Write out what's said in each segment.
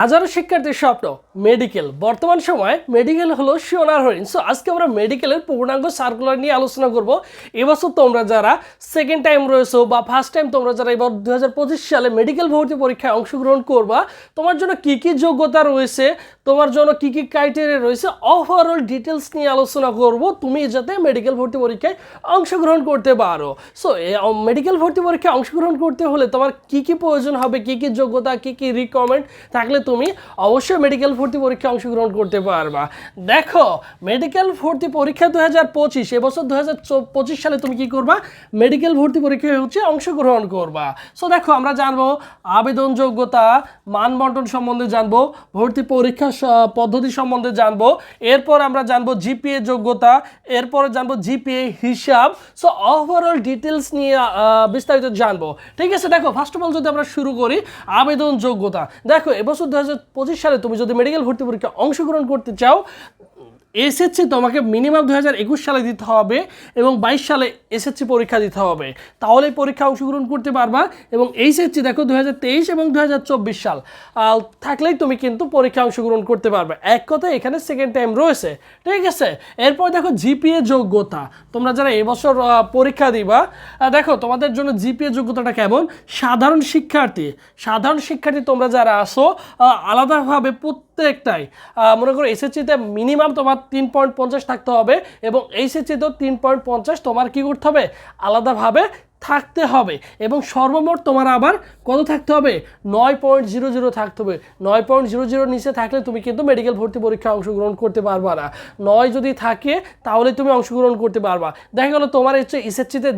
হাজারো শিক্ষার্থীর স্বপ্ন। মেডিকেল বর্তমান সময়ে মেডিকেল হলো সোনার হরিণ। সো আজকে আমরা মেডিকেলের পূর্ণাঙ্গ সার্কুলার নিয়ে আলোচনা করব। এবছর তোমরা যারা সেকেন্ড টাইম রয়েছো বা ফার্স্ট টাইম তোমরা যারা এবার দু হাজার পঁচিশ সালে মেডিকেল ভর্তি পরীক্ষায় অংশগ্রহণ করবা, তোমার জন্য কি কি যোগ্যতা রয়েছে, তোমার জন্য কি কি ক্রাইটেরিয়া রয়েছে ওভারঅল ডিটেলস নিয়ে আলোচনা করব। তুমি যাতে মেডিকেল ভর্তি পরীক্ষায় অংশগ্রহণ করতে পারো। সো মেডিকেল ভর্তি পরীক্ষায় অংশগ্রহণ করতে হলে তোমার কি কি প্রয়োজন হবে, কি কি যোগ্যতা, কি কি রিকমেন্ড থাকলে তুমি অবশ্যই মেডিকেল ভর্তি পরীক্ষায় অংশগ্রহণ করতে পারবা। দেখো মেডিকেল ভর্তি পরীক্ষা দু হাজার পঁচিশ, এবছর দু হাজার পঁচিশ সালে তুমি কি করবা? মেডিকেল ভর্তি পরীক্ষায় হচ্ছে অংশগ্রহণ করবা। সো দেখো, আমরা জানব আবেদন যোগ্যতা মানবন্টন সম্বন্ধে জানব, ভর্তি পরীক্ষা পদ্ধতি সম্বন্ধে জানব, এরপর আমরা জানব জিপিএ যোগ্যতা, এরপর জানব জিপিএ হিসাব। সো ওভারঅল ডিটেলস নিয়ে বিস্তারিত জানব। ঠিক আছে, দেখো ফার্স্ট অফ অল যদি আমরা শুরু করি আবেদন যোগ্যতা দেখো, এবছর দু হাজার পঁচিশ সালে তুমি যদি মেডিকেল ভর্তি পরীক্ষা অংশগ্রহণ করতে চাও এসএসসি তোমাকে মিনিমাম দু হাজার একুশ সালে দিতে হবে এবং বাইশ সালে এসএসসি পরীক্ষা দিতে হবে। তাহলে পরীক্ষা অংশগ্রহণ করতে পারবা এবং এইচএসসি দেখো দু হাজার তেইশ এবং দু হাজার চব্বিশ সাল। থাকলেই তুমি কিন্তু পরীক্ষা অংশগ্রহণ করতে পারবে। এক কথায় এখানে সেকেন্ড টাইম রয়েছে। ঠিক আছে? এরপর দেখো জিপিএ যোগ্যতা। তোমরা যারা এবছর পরীক্ষা দিবা দেখো তোমাদের জন্য জিপিএ যোগ্যতাটা কেমন? সাধারণ শিক্ষার্থী। সাধারণ শিক্ষার্থী তোমরা যারা আসো আলাদাভাবে প্রত্যেকটাই মনে করো এসএসসিতে মিনিমাম তোমার তিন পয়েন্ট পঞ্চাশ থাকতে হবে এবং এইচএসসিতেও তিন পয়েন্ট পঞ্চাশ, তোমার কী করতে হবে? আলাদাভাবে থাকতে হবে এবং সর্বমোট তোমার আবার কত থাকতে হবে? নয় পয়েন্ট জিরো জিরো থাকতে হবে। নয় পয়েন্ট জিরো জিরো নিচে থাকলে তুমি কিন্তু মেডিকেল ভর্তি পরীক্ষায় অংশগ্রহণ করতে পারবা না। নয় যদি থাকে, তাহলে তুমি অংশগ্রহণ করতে পারবা। দেখা গেলো তোমার হচ্ছে এসএসসিতে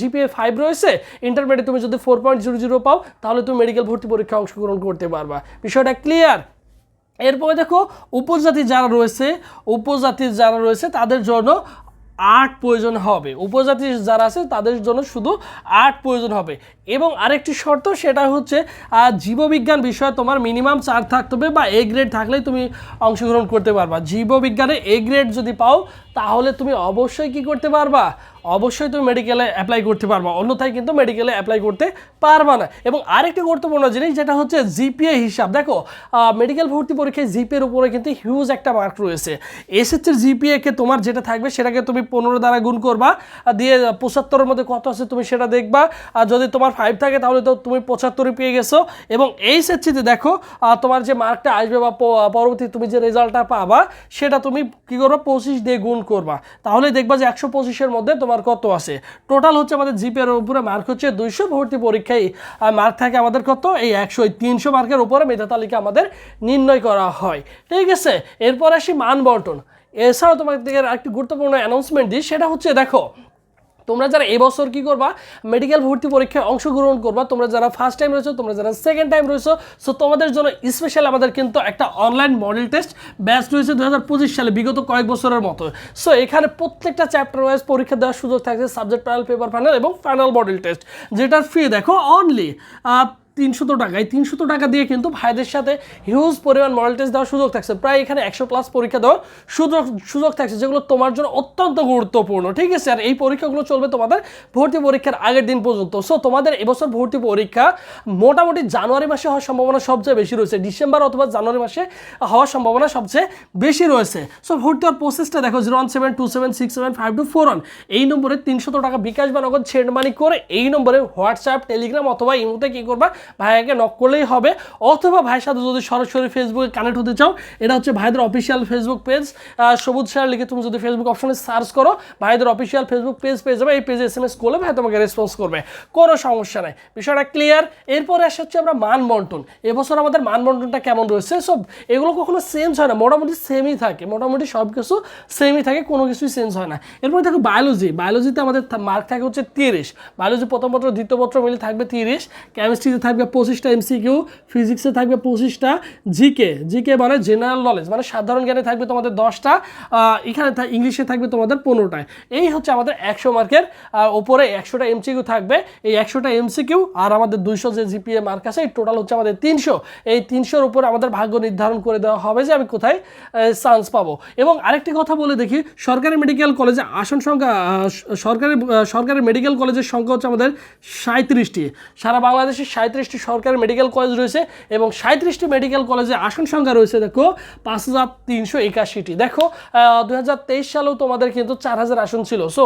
জিপিএ ফাইভ রয়েছে ইন্টারমিডিয়েট তুমি যদি ফোর পয়েন্ট জিরো জিরো পাও, তাহলে তুমি মেডিকেল ভর্তি পরীক্ষায় অংশগ্রহণ করতে পারবা। বিষয়টা ক্লিয়ার এরপরে দেখো, উপজাতি যারা রয়েছে, উপজাতি যারা রয়েছে, তাদের জন্য আর্ট প্রয়োজন হবে। উপজাতি যারা আছে, তাদের জন্য শুধু আর্ট প্রয়োজন হবে। এবং আরেকটি শর্ত, সেটা হচ্ছে জীববিজ্ঞান বিষয়ে তোমার মিনিমাম চার থাকতে হবে বা এ গ্রেড থাকলেই তুমি অংশগ্রহণ করতে পারবা। জীববিজ্ঞানে এ গ্রেড যদি পাও, তাহলে তুমি অবশ্যই কি করতে পারবা? অবশ্যই তুমি মেডিকেলে অ্যাপ্লাই করতে পারবা। অন্যথায় কিন্তু মেডিকেলে অ্যাপ্লাই করতে পারবা না। এবং আরেকটি গুরুত্বপূর্ণ জিনিস, যেটা হচ্ছে জিপিএ হিসাব। দেখো মেডিকেল ভর্তি পরীক্ষায় জিপিএর উপরে কিন্তু হিউজ একটা মার্ক রয়েছে। এসএসসির জিপিএকে তোমার যেটা থাকবে, সেটাকে তুমি পনেরো দ্বারা গুণ করবা। দিয়ে পঁচাত্তরের মধ্যে কত আছে তুমি সেটা দেখবা। আর যদি তোমার ফাইভ থাকে, তাহলে তো তুমি পঁচাত্তরে পেয়ে গেছো। এবং এইচএসসিতে দেখো তোমার যে মার্কটা আসবে বা পরবর্তী তুমি যে রেজাল্টটা পাবা, সেটা তুমি কী করবা? পঁচিশ দিয়ে গুণ করবা। তাহলে দেখবা যে একশো পঁচিশের মধ্যে তোমার কত আছে? টোটাল হচ্ছে আমাদের জিপের উপরে মার্ক হচ্ছে দুইশো ভর্তি পরীক্ষায়। মার্ক থাকে আমাদের কত? এই একশো তিনশো মার্কের উপরে মেধা তালিকা আমাদের নির্ণয় করা হয়। ঠিক আছে? এরপর আসি মান বন্টন। এছাড়াও তোমাদের একটি গুরুত্বপূর্ণ অ্যানাউন্সমেন্ট দিই, সেটা হচ্ছে দেখো তোমরা যারা এবছর কি করবা? মেডিকেল ভর্তি পরীক্ষায় অংশগ্রহণ করবা, তোমরা যারা ফার্স্ট টাইম রয়েছো, তোমরা যারা সেকেন্ড টাইম রয়েছো সো তোমাদের জন্য স্পেশাল আমাদের কিন্তু একটা অনলাইন মডেল টেস্ট ব্যাচ রয়েছে দু সালে, বিগত কয়েক বছরের মতো। সো এখানে প্রত্যেকটা চ্যাপ্টার ওয়াইজ পরীক্ষা দেওয়ার সুযোগ থাকছে সাবজেক্ট প্যানেল পেপার ফাইনাল এবং ফাইনাল মডেল টেস্ট যেটার ফি দেখো অনলি তিনশত টাকা। এই তিনশত টাকা দিয়ে কিন্তু ভাইদের সাথে হিউজ পরিমাণ মডেল টেস্ট দেওয়ার সুযোগ থাকছে। প্রায় এখানে একশো প্লাস পরীক্ষা দেওয়ার সুযোগ সুযোগ থাকছে, যেগুলো তোমার জন্য অত্যন্ত গুরুত্বপূর্ণ। ঠিক আছে? আর এই পরীক্ষাগুলো চলবে তোমাদের ভর্তি পরীক্ষার আগের দিন পর্যন্ত। সো তোমাদের এবছর ভর্তি পরীক্ষা মোটামুটি জানুয়ারি মাসে হওয়ার সম্ভাবনা সবচেয়ে বেশি রয়েছে। ডিসেম্বর অথবা জানুয়ারি মাসে হওয়ার সম্ভাবনা সবচেয়ে বেশি রয়েছে। সো ভর্তি হওয়ার প্রসেসটা দেখো zero one seven two seven six seven five two four one এই নম্বরে তিনশত টাকা বিকাশ বা নগদ সেন্ড মানি করে এই নম্বরে হোয়াটসঅ্যাপ টেলিগ্রাম অথবা ইমোতে কী করবা? ভাইয়াকে নক করলেই হবে। অথবা ভাইয়ের সাথে যদি সরাসরি ফেসবুকে কানেক্ট হতে চাও, এটা হচ্ছে ভাইদের অফিসিয়াল ফেসবুক পেজ সবুজ স্যার লিখে তুমি যদি ফেসবুক অপশনে সার্চ করো, ভাইদের অফিসিয়াল ফেসবুক পেজ পেয়ে যাবে। এই পেজে এস এম এস করলে ভাই তোমাকে রেসপন্স করবে। কোনো সমস্যা নেই। বিষয়টা ক্লিয়ার এরপরে আসে হচ্ছে আমরা মান বন্টন এবছর আমাদের মান বন্টনটা কেমন রয়েছে? সব এগুলো কখনো চেঞ্জ হয় না। মোটামুটি সেমই থাকে। মোটামুটি সব কিছু সেমই থাকে, কোনো কিছুই চেঞ্জ হয় না। এরপরে দেখো বায়োলজি বায়োলজিতে আমাদের মার্ক থাকে হচ্ছে তিরিশ। বায়োলজি প্রথম পত্র, দ্বিতীয় পত্র মিলে থাকবে তিরিশ। কেমিস্ট্রিতে থাকবে পঁচিশটা এমসিকিউ ফিজিক্সে থাকবে পঁচিশটা জিকে জিকে মানে জেনারেল নলেজ মানে সাধারণ জ্ঞানে থাকবে তোমাদের দশটা এখানে ইংলিশে থাকবে তোমাদের পনেরোটায়। এই হচ্ছে আমাদের একশো মার্কের ওপরে একশোটা এমসিকিউ থাকবে। এই একশোটা এমসিকিউ আর আমাদের দুইশো যে জিপিএ মার্ক আছে, এই টোটাল হচ্ছে আমাদের তিনশো। এই তিনশোর উপরে আমাদের ভাগ্য নির্ধারণ করে দেওয়া হবে যে আমি কোথায় চান্স পাবো। এবং আরেকটি কথা বলে দেখি, সরকারি মেডিকেল কলেজে আসন সংখ্যা সরকারি সরকারি মেডিকেল কলেজের সংখ্যা হচ্ছে আমাদের সাঁত্রিশটি সারা বাংলাদেশে সাঁত্রিশ পঁয়ত্রিশটি সরকারি মেডিকেল কলেজ রয়েছে এবং সাঁত্রিশটি মেডিকেল কলেজে আসন সংখ্যা রয়েছে, দেখো, পাঁচ হাজার তিনশো একাশিটি। দেখো দুই হাজার তেইশ সালেও তোমাদের কিন্তু চার হাজার আসন ছিল। সো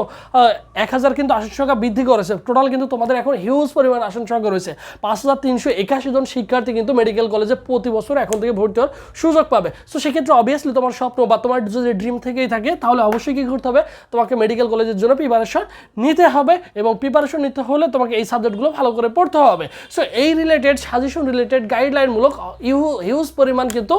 এক হাজার কিন্তু আসন সংখ্যা বৃদ্ধি করেছে। টোটাল কিন্তু তোমাদের এখন হিউজ পরিমাণ আসন সংখ্যা রয়েছে। পাঁচ হাজার তিনশো একাশি জন শিক্ষার্থী কিন্তু মেডিকেল কলেজে প্রতি বছর এখন থেকে ভর্তি হওয়ার সুযোগ পাবে। সো সেক্ষেত্রে অবভিয়াসলি তোমার স্বপ্ন বা তোমার যদি ড্রিম থেকেই থাকে, তাহলে অবশ্যই কী করতে হবে? তোমাকে মেডিকেল কলেজের জন্য প্রিপারেশন নিতে হবে এবং প্রিপারেশন নিতে হলে তোমাকে এই সাবজেক্টগুলো ভালো করে পড়তে হবে। সো এই রিলেটেড সাজেশন রিলেটেড গাইডলাইনমূলক হিউজ পরিমাণ কিন্তু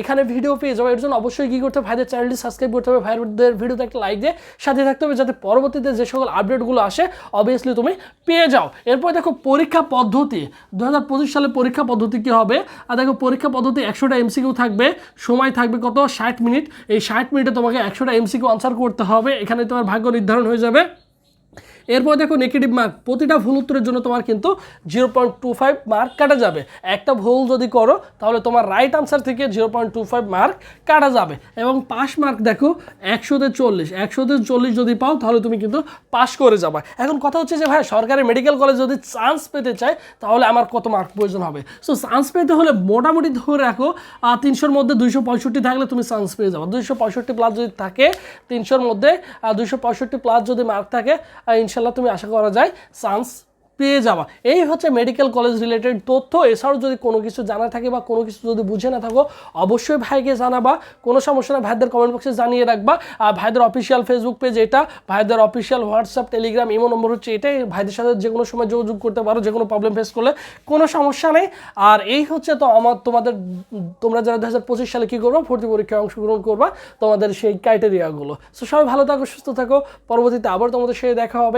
এখানে ভিডিও পেয়ে যাবে। এর জন্য অবশ্যই কী করতে হবে? ভাইদের চ্যানেলটি সাবস্ক্রাইব করতে হবে। ভাইদের ভিডিওতে একটা লাইক দিয়ে সাথে থাকতে হবে, যাতে পরবর্তীতে যে সকল আপডেটগুলো আসে অবভিয়াসলি তুমি পেয়ে যাও। এরপর দেখো পরীক্ষা পদ্ধতি। দু হাজার পঁচিশ সালে পরীক্ষা পদ্ধতি কী হবে? আর দেখো পরীক্ষা পদ্ধতি একশোটা এমসিকিউ থাকবে। সময় থাকবে কত? ষাট মিনিট। এই ষাট মিনিটে তোমাকে একশোটা এমসিকিউ আনসার করতে হবে। এখানে তোমার ভাগ্য নির্ধারণ হয়ে যাবে। এরপর দেখো নেগেটিভ মার্ক প্রতিটা ভুল উত্তরের জন্য তোমার কিন্তু zero point two five mark কাটা যাবে। একটা ভুল যদি করো তাহলে তোমার রাইট আনসার থেকে zero point two five mark কাটা যাবে। এবং পাস মার্ক দেখো একশোতে চল্লিশ একশোতে চল্লিশ যদি পাও তাহলে তুমি কিন্তু পাস করে যাবে। এখন কথা হচ্ছে যে ভাই সরকারি মেডিকেল কলেজ যদি চান্স পেতে চায় তাহলে আমার কত মার্ক প্রয়োজন হবে? সো চান্স পেতে হলে মোটামুটি ধরে রাখো তিনশোর মধ্যে দুইশো পঁয়ষট্টি থাকলে তুমি চান্স পেয়ে যাব। দুইশো পঁয়ষট্টি প্লাস যদি থাকে তিনশোর মধ্যে দুইশো পঁয়ষট্টি প্লাস যদি মার্ক থাকে আহ, ইনশাল্লাহ তুমি আশা করা যায় চান্স পেয়ে যাওয়া এই হচ্ছে মেডিকেল কলেজ রিলেটেড তথ্য। এছাড়াও যদি কোনো কিছু জানা থাকে বা কোনো কিছু যদি বুঝে না থাকো, অবশ্যই ভাইকে জানাবা। কোনো সমস্যা না, ভাইদের কমেন্ট বক্সে জানিয়ে রাখবা। আর ভাইদের অফিসিয়াল ফেসবুক পেজ এটা, ভাইদের official whatsapp telegram imo number হচ্ছে এটাই। ভাইদের সাথে যে কোনো সময় যোগাযোগ করতে পারো, যে কোনো প্রবলেম ফেস করলে কোনো সমস্যা নেই। আর এই হচ্ছে তো আমার তোমাদের, তোমরা যারা দু হাজার পঁচিশ সালে কী করব, ভর্তি পরীক্ষায় অংশগ্রহণ করবা, তোমাদের সেই ক্রাইটেরিয়াগুলো সো সবাই ভালো থাকো, সুস্থ থাকো। পরবর্তীতে আবার তোমাদের সাথে দেখা হবে।